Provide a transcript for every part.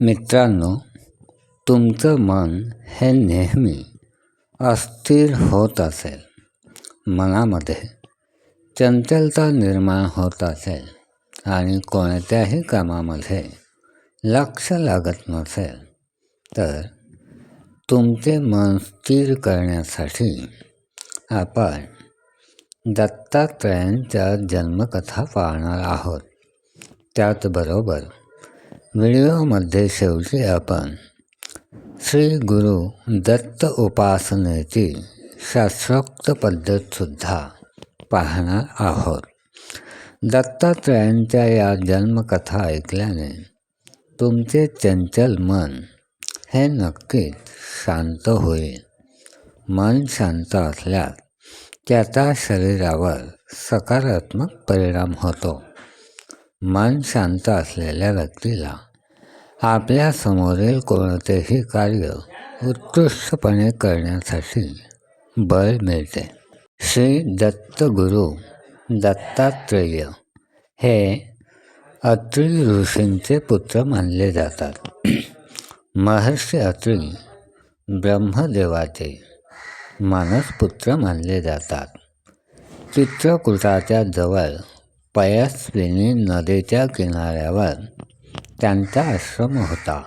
मित्रांनो तुमचं मन हे नेहमी अस्थिर होत असेल. मनामध्ये चंचलता निर्माण होत असेल आणि कोणत्याही कामामध्ये लक्ष लागत नसेल तर तुमचे मन स्थिर करण्यासाठी आपण दत्तात्रयांच्या जन्मकथा पाहणार आहोत. त्याचबरोबर व्हिडिओमध्ये शेवटी आपण श्री गुरु दत्त उपासनेची शास्त्रोक्त पद्धतसुद्धा पाहणार आहोत. दत्तात्रयांच्या या जन्मकथा ऐकल्याने तुमचे चंचल मन हे नक्कीच शांत होईल. मन शांत असल्यास त्याचा शरीरावर सकारात्मक परिणाम होतो. मन शांत असलेल्या व्यक्तीला आपल्या समोरील कोणतेही कार्य उत्कृष्टपणे करण्यासाठी बळ मिळते. श्री दत्तगुरू दत्तात्रेय हे अत्री ऋषींचे पुत्र मानले जातात. महर्षी अत्री ब्रह्मदेवाचे मानसपुत्र मानले जातात. चित्रकूटाच्या जवळ पयस्विनी नदीच्या किनाऱ्यावर त्यांचा आश्रम होता.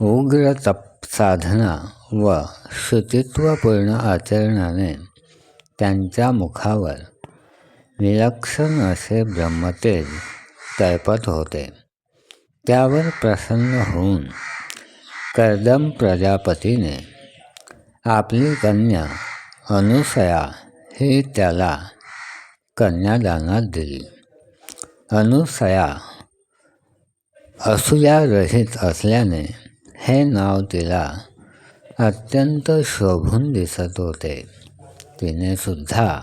उग्र तप साधना व शुचित्वपूर्ण आचरणाने त्यांच्या मुखावर विलक्षण असे ब्रह्मतेज तळपत होते. त्यावर प्रसन्न होऊन कर्दम प्रजापतीने आपली कन्या अनुसया ही त्याला कन्यादानात दिली. अनुसया असूयारहित असल्याने हे नाव तिला अत्यंत शोभून दिसत होते. तिने सुद्धा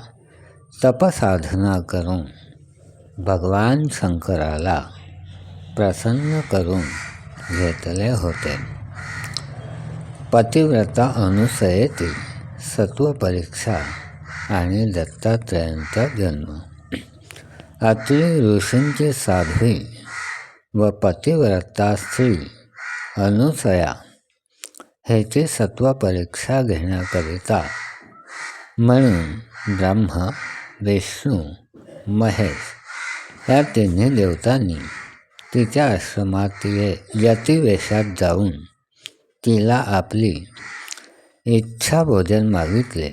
तपसाधना करून भगवान शंकराला प्रसन्न करून घेतले होते. पतिव्रता अनुसयेतील सत्वपरीक्षा आणि दत्तात्रयांचा जन्म. अत्रि ऋषींची साध्वी व पतिव्रता स्त्री अनुसया ह्याची सत्वपरीक्षा घेण्याकरिता म्हणून ब्रह्म विष्णू महेश या तिन्ही देवतांनी तिच्या आश्रमात ये यतिवेशात जाऊन तिला आपली इच्छा भोजन मागितले.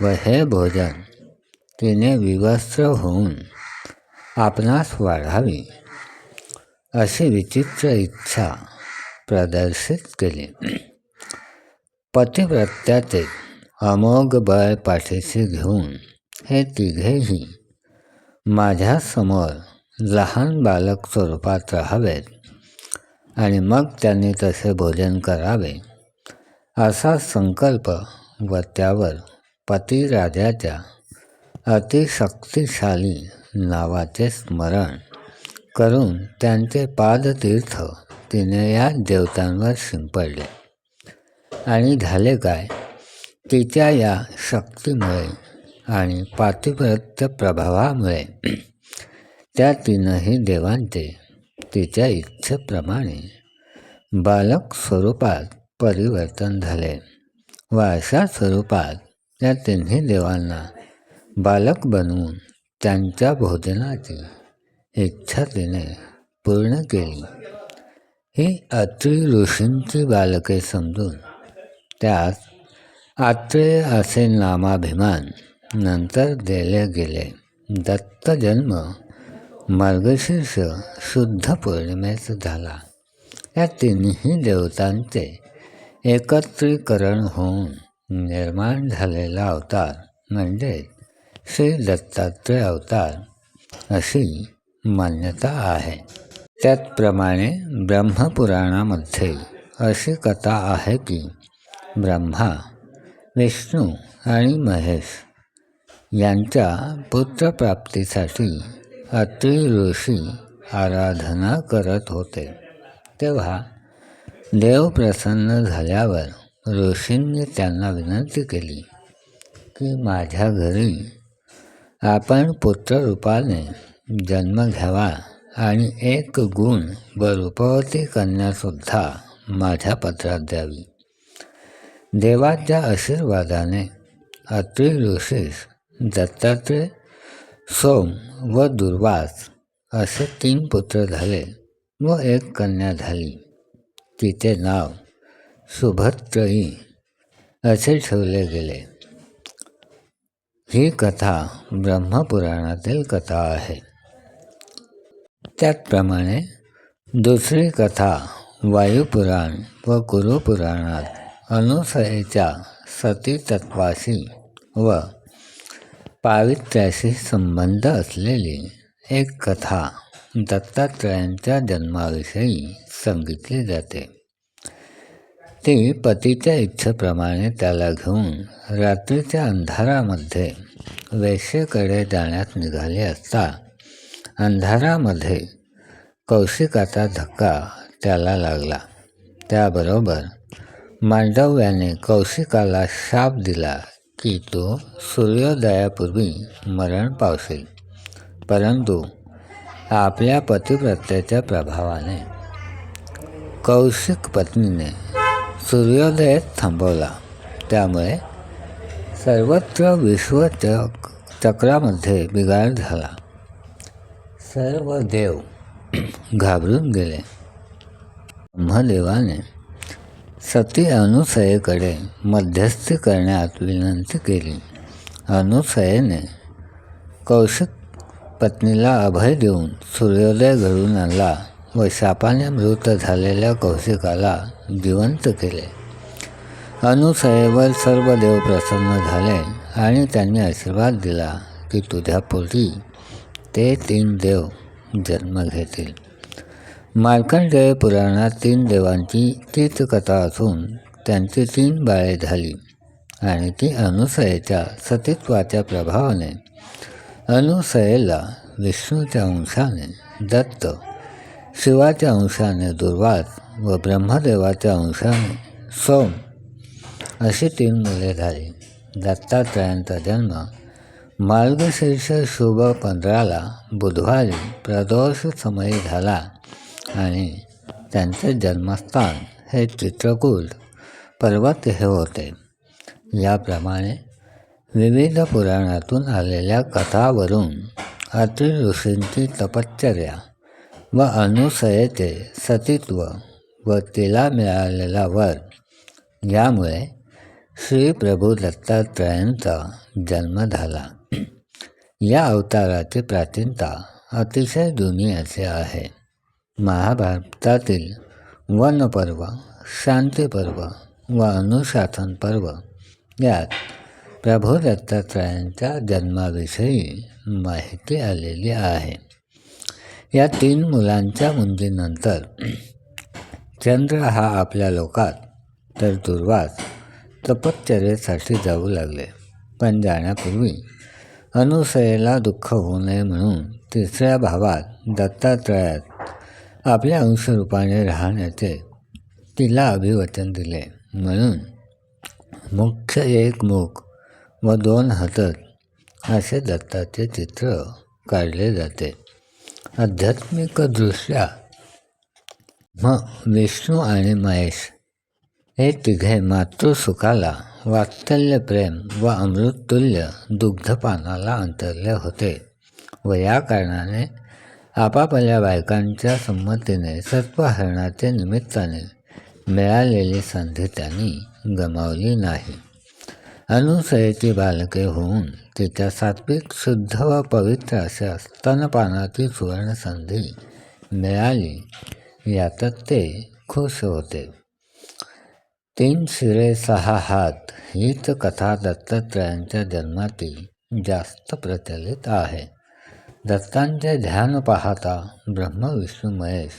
व हे भोजन तिने विवस्त्र होऊन आपणास वाढावी अशी विचित्र इच्छा प्रदर्शित केली. पतिव्रत्याचे अमोघ बळ पाठीशी घेऊन हे तिघेही माझ्यासमोर लहान बालक स्वरूपात राहावेत आणि मग त्यांनी तसे भोजन करावे असा संकल्प व त्यावर पतिराजाच्या अतिशक्तिशाली नावाचे स्मरण करून त्यांचे पादतीर्थ तिने या देवतांवर शिंपडले. आणि झाले काय? तिच्या या शक्तीमुळे आणि पातिव्रत्य प्रभावामुळे त्या तीनही देवांचे तिच्या इच्छेप्रमाणे बालक स्वरूपात परिवर्तन झाले व अशा स्वरूपात त्या तिन्ही देवांना बालक बनवून त्यांच्या भोजनाची इच्छा तिने पूर्ण केली. ही अत्रि ऋषींची बालके समजून त्यास आत्रेय असे नामाभिमान नंतर दिले गेले. दत्तजन्म मार्गशीर्ष शुद्ध पौर्णिमेस झाला. या तिन्ही देवतांचे एकत्रीकरण होऊन निर्माण झालेला अवतार म्हणजे श्री दत्तात्रय अवतार अशी मान्यता आहे. त्याचप्रमाणे ब्रह्मपुराणामध्ये अशी कथा आहे की ब्रह्मा विष्णू आणि महेश यांच्या पुत्रप्राप्तीसाठी अत्री ऋषी आराधना करत होते. तेव्हा देव प्रसन्न झाल्यावर ऋषींनी त्यांना विनंती केली की माझ्या घरी आपण पुत्ररूपाने जन्म घ्यावा आणि एक गुण व रूपवती कन्यासुद्धा माझ्या पत्रात द्यावी. देवाच्या आशीर्वादाने अत्रि ऋषीस दत्तात्रय, सोम व दुर्वास असे तीन पुत्र झाले व एक कन्या झाली. तिचे नाव सुभत्रयी असे ठेवले गेले. ही कथा ब्रह्मपुराणातील कथा आहे. त्याचप्रमाणे दुसरी कथा वायुपुराण व कुरुपुराणात अनुसयेच्या सतीतत्वाशी व पावित्र्याशी संबंध असलेली एक कथा दत्तात्रयांच्या जन्माविषयी सांगितली जाते. ती पतीच्या इच्छेप्रमाणे त्याला घेऊन रात्रीच्या अंधारामध्ये वेश्येकडे जाण्यात निघाले असता अंधारामध्ये कौशिकाचा धक्का त्याला लागला. त्याबरोबर मांडव्याने कौशिकाला शाप दिला की तो सूर्योदयापूर्वी मरण पावशील. परंतु आपल्या पतिव्रतेच्या प्रभावाने कौशिक पत्नीने सूर्योदय थांबवला. त्यामुळे सर्वत्र विश्वचक चक्रामध्ये बिघाड झाला. सर्व देव घाबरून गेले. ब्रह्मदेवाने सती अनुसयेकडे मध्यस्थी करण्यात विनंती केली. अनुसयेने कौशिक पत्नीला अभय देऊन सूर्योदय घडून आणला. व शापाने मृत झालेल्या कौशिकाला जिवंत केले. अनुसयेवर सर्व देव प्रसन्न झाले आणि त्यांनी आशीर्वाद दिला की तुझ्यापोटी ते तीन देव जन्म घेतील. मार्कंडेय पुराणात तीन देवांची तीच कथा असून त्यांची तीन बाळे झाली आणि ती अनुसयेच्या सतीत्वाच्या प्रभावाने अनुसयेला विष्णूच्या अंशाने दत्त शिवाच्या अंशाने दुर्वास व ब्रह्मदेवाच्या अंशाने सोम अशी तीन मुले झाली. दत्तात्रयांचा जन्म मार्गशीर्ष शुभ पंधराला बुधवारी प्रदोष समयी झाला आणि त्यांचे जन्मस्थान हे चित्रकूट पर्वत हे होते. याप्रमाणे विविध पुराणातून आलेल्या कथावरून अत्रि ऋषींची तपश्चर्या व अनुसयते सतीत्व व तिला मिळालेला वर यामुळे श्री प्रभू दत्तात्रयांचा जन्म झाला. या अवताराची प्राचीनता अतिशय जुनी असे आहे. महाभारतातील वनपर्व शांतीपर्व व अनुशासन पर्व यात प्रभू दत्तात्रयांच्या जन्माविषयी माहिती आलेली आहे. या तीन मुलांच्या मुंजीनंतर. चंद्र हा आपल्या लोकात तर दुर्वास तपश्चर्येसाठी जाऊ लागले पण जाण्यापूर्वी अनुसयेला दुःख होऊ नये म्हणून तिसऱ्या भावात दत्तात्रयात आपल्या अंशरूपाने राहण्याचे तिला अभिवचन दिले. म्हणून मुख्य एक मुख व दोन हातच असे दत्ताचे चित्र काढले जाते. आध्यात्मिकदृष्ट्या मग विष्णू आणि महेश हे तिघे मातृसुखाला वात्सल्य प्रेम व अमृततुल्य दुग्धपानाला अंतरले होते व या कारणाने आपापल्या बायकांच्या संमतीने सत्वहरणाच्या निमित्ताने मिळालेली संधी त्यांनी गमावली नाही. अनुसयेची बालके होऊन तिच्या सात्विक शुद्ध व पवित्र अशा स्तनपानाची सुवर्णसंधी मिळाली. यातच ते खुश होते. तीन शिरे सहा हात हीच कथा दत्तात्रयांच्या जन्मातील जास्त प्रचलित आहे. दत्तांचे ध्यान पाहता ब्रह्म विष्णू महेश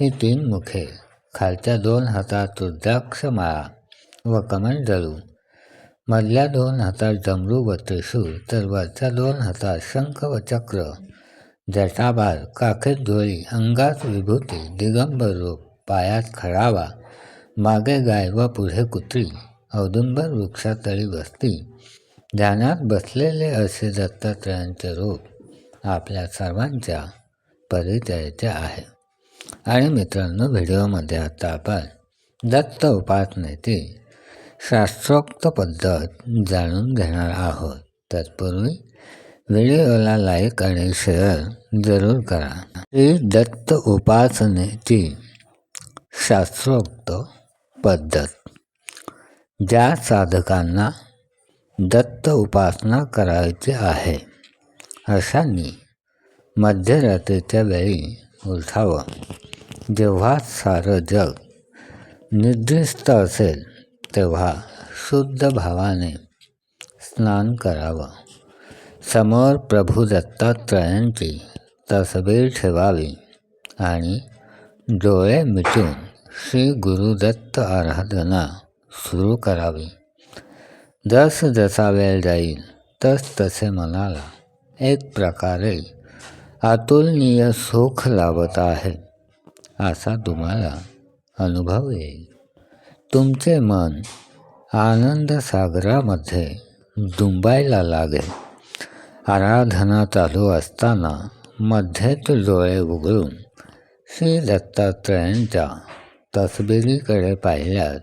ही तीन मुखे खालच्या दोन हातात रुद्राक्ष माळा व कमंडलू मधल्या दोन हातात डमरू व त्रिशूळ तर वरच्या दोन हातात शंख व चक्र जटाबार काखेत डोळी अंगात विभूती दिगंबर रूप पायात खडावा मागे गाय व पुढे कुत्री औदुंबर वृक्षातळी बसती. ध्यानात बसलेले असे दत्तात्रयांचे रूप आपल्या सर्वांच्या परिचयाचे आहे. आणि मित्रांनो व्हिडिओमध्ये आता आपण दत्त उपासनेची शास्त्रोक्त पद्धत जाणून घेणार आहोत. तत्पूर्वी व्हिडिओला लाईक आणि शेअर जरूर करा. श्री दत्त उपासनेची शास्त्रोक्त पद्धत. ज्या साधकांना दत्त उपासना करायची आहे अशांनी मध्यरात्रीच्या वेळी उठावं. जेव्हा सारं जग निर्दिष्ट असेल तेव्हा शुद्ध भावाने स्नान करावं. समोर प्रभू दत्तात्रयांची तसबीर ठेवावी आणि डोळे मिटून श्री गुरुदत्त आराधना सुरू करावी. जस जसा वेळ जाईल तस तसे मनाला एक प्रकारे अतुलनीय सुख लावत आहे असा तुम्हाला अनुभव येईल. तुमचे मन आनंद सागरामध्ये दुंबायला लागेल. आराधना चालू असताना मध्येच डोळे उघडून श्री दत्तात्रयांच्या तसबिरीकडे पाहिल्यात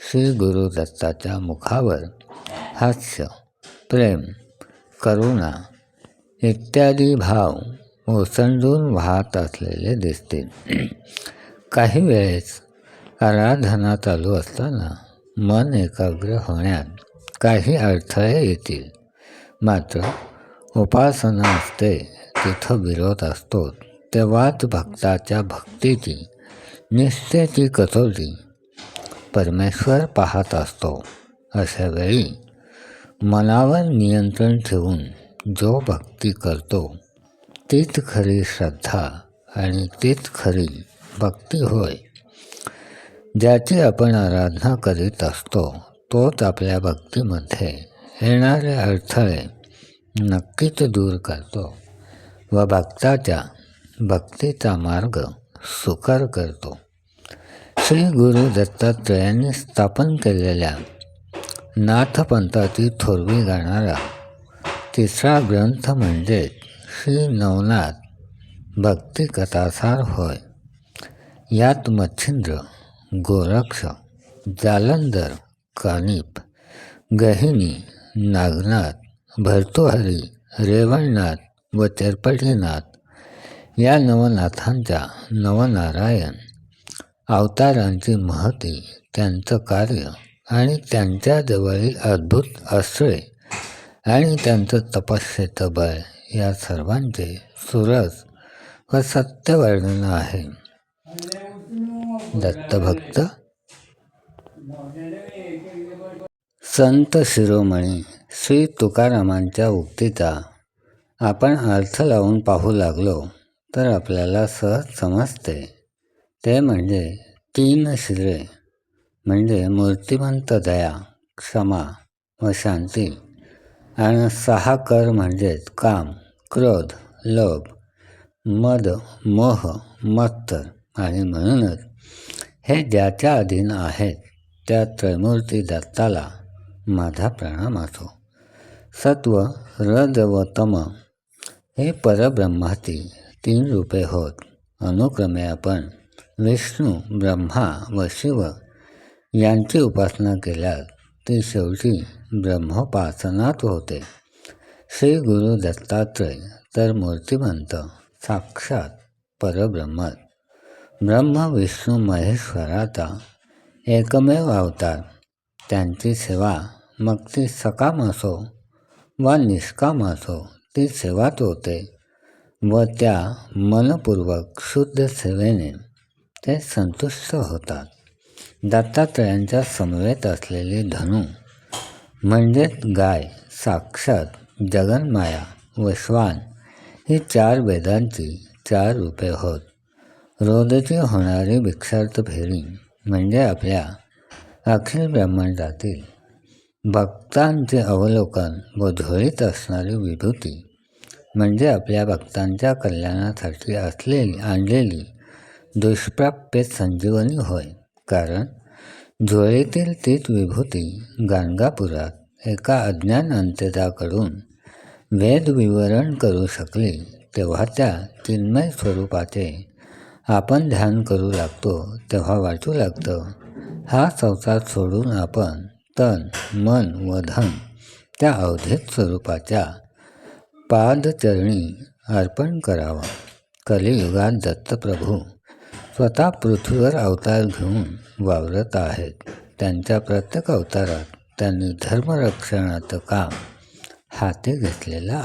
श्री गुरुदत्ताच्या मुखावर हास्य प्रेम करुणा इत्यादी भाव ओसंडून वाहत असलेले दिसतील. काही वेळेस आराधना चालू असताना मन एकाग्र होण्यात काही अडथळे येतील. मात्र उपासना असते तिथं विरोध असतो. तेव्हाच भक्ताच्या भक्तीची निश्चयची कसोटी परमेश्वर पाहत असतो. अशा वेळी मनावर नियंत्रण ठेवून जो भक्ती करतो तीच खरी श्रद्धा आणि तीच खरी भक्ती होय. ज्याची आपण आराधना करीत असतो तोच आपल्या भक्तीमध्ये येणारे अडथळे नक्कीच दूर करतो व भक्ताच्या भक्तीचा मार्ग सुकर करतो. श्री गुरु दत्तात्रयांनी स्थापन केलेल्या नाथपंथाची थोरवी गाणारा तिसरा ग्रंथ म्हणजे श्री नवनाथ भक्ती कथासार होय. यात मच्छिंद्र गोरक्ष जालंधर कानिप गहिनी नागनाथ भरतोहरी रेवणनाथ व चरपटीनाथ या नवनाथांच्या नवनारायण. अवतारांची महती त्यांचं कार्य आणि त्यांच्याजवळील अद्भुत आश्रय आणि त्यांचं तपस्येचं बळ या सर्वांचे सुरस व सत्य वर्णन आहे. दत्तभक्त संत शिरोमणी श्री तुकारामांच्या उक्तीचा आपण अर्थ लावून पाहू लागलो तर आपल्याला सहज समजते. ते म्हणजे तीन शिरे म्हणजे मूर्तिमंत दया क्षमा व शांती आणि सहा कर म्हणजेच काम क्रोध लोभ मद मोह मत्तर. आणि म्हणूनच हे ज्याच्या अधीन आहेत त्या त्रैमूर्ती दत्ताला माझा प्रणाम असो. सत्व रज व तम हे परब्रह्मातील तीन रूपे होत. अनुक्रमे आपण विष्णू ब्रह्मा व शिव यांची उपासना केल्यास ती शेवटी ब्रह्मोपासनात होते. श्री गुरु दत्तात्रय तर मूर्तिमंत साक्षात परब्रह्मत ब्रह्म विष्णू महेश्वराचा एकमेव अवतार. त्यांची सेवा मग ती सकाम असो वा निष्काम असो ती सेवाच होते व त्या मनपूर्वक शुद्ध सेवेने ते संतुष्ट होतात. दत्तात्रयांच्या समवेत असलेली धनु म्हणजेच गाय साक्षात जगन्माया व श्वान ही चार वेदांची चार रूपे होत. रोजची होणारी भिक्षार्थ फेरी म्हणजे आपल्या अखिल ब्रह्मांडातील भक्तांचे अवलोकन व झोळीत असणारी विभूती म्हणजे आपल्या भक्तांच्या कल्याणासाठी असलेली आणलेली दुष्प्राप्य संजीवनी होय. कारण झोळीतील तीच विभूती गाणगापुरात एका अज्ञान अंत्यताकडून वेद विवरण करू शकली तेव्हा त्या चिन्मय स्वरूपाचे आपण ध्यान करू लागतो तेव्हा वाटू लागतं. हा संसार सोडून आपण तन मन व धन त्या अवधेत स्वरूपाच्या पादचरणी अर्पण करावं. कलियुगात दत्तप्रभू स्वतः पृथ्वीवर अवतार घेऊन वावरत आहेत. त्यांच्या प्रत्येक अवतारात त्यांनी धर्मरक्षणाचं काम हाती घेतलेलं